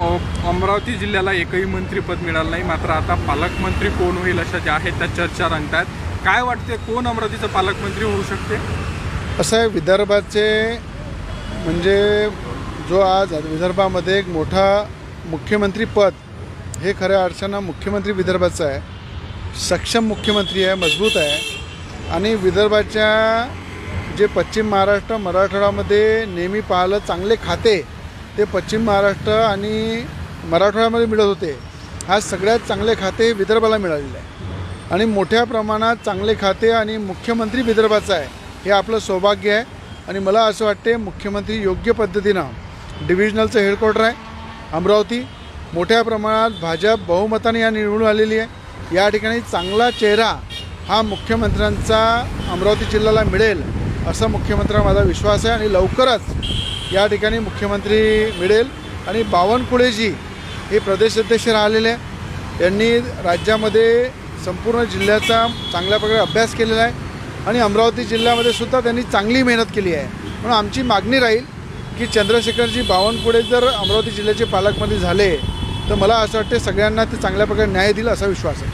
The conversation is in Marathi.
अमरावती जिल्ह्याला एकही मंत्रीपद मिळालं नाही. मात्र आता पालकमंत्री कोण होईल अशा ज्या आहेत त्या चर्चा रंगतात काय वाटते कोण अमरावतीचं पालकमंत्री होऊ शकते? असं आहे विदर्भाचे म्हणजे जो आज विदर्भामध्ये एक मोठा मुख्यमंत्री पद हे खऱ्या अर्थानं मुख्यमंत्री विदर्भाचं आहे. सक्षम मुख्यमंत्री आहे मजबूत आहे. आणि विदर्भाच्या जे पश्चिम महाराष्ट्र मराठवाड्यामध्ये नेहमी पाहिलं चांगले खाते ते पश्चिम महाराष्ट्र आणि मराठवाड्यामध्ये मिळत होते. आज सगळ्यात चांगले खाते विदर्भाला मिळालेले आहे. आणि मोठ्या प्रमाणात चांगले खाते आणि मुख्यमंत्री विदर्भाचं आहे हे आपलं सौभाग्य आहे. आणि मला असं वाटते मुख्यमंत्री योग्य पद्धतीनं डिव्हिजनलचं हेडक्वार्टर आहे. अमरावती मोठ्या प्रमाणात भाजप बहुमताने या निवडून आलेली आहे. या ठिकाणी चांगला चेहरा हा मुख्यमंत्र्यांचा अमरावती जिल्ह्याला मिळेल असा मुख्यमंत्र्यांचा माझा विश्वास आहे. आणि लवकरच या ठिकाणी मुख्यमंत्री मिळेल. आणि बावनकुळेजी हे प्रदेशाध्यक्ष राहिलेले आहे यांनी राज्यामध्ये संपूर्ण जिल्ह्याचा चांगल्या प्रकारे अभ्यास केलेला आहे. आणि अमरावती जिल्ह्यामध्ये सुद्धा त्यांनी चांगली मेहनत केली आहे. म्हणून आमची मागणी राहील की चंद्रशेखरजी बावनकुळे जर अमरावती जिल्ह्याचे पालकमंत्री झाले तर मला असं वाटते सगळ्यांना ते चांगल्या प्रकारे न्याय देईल असा विश्वास आहे.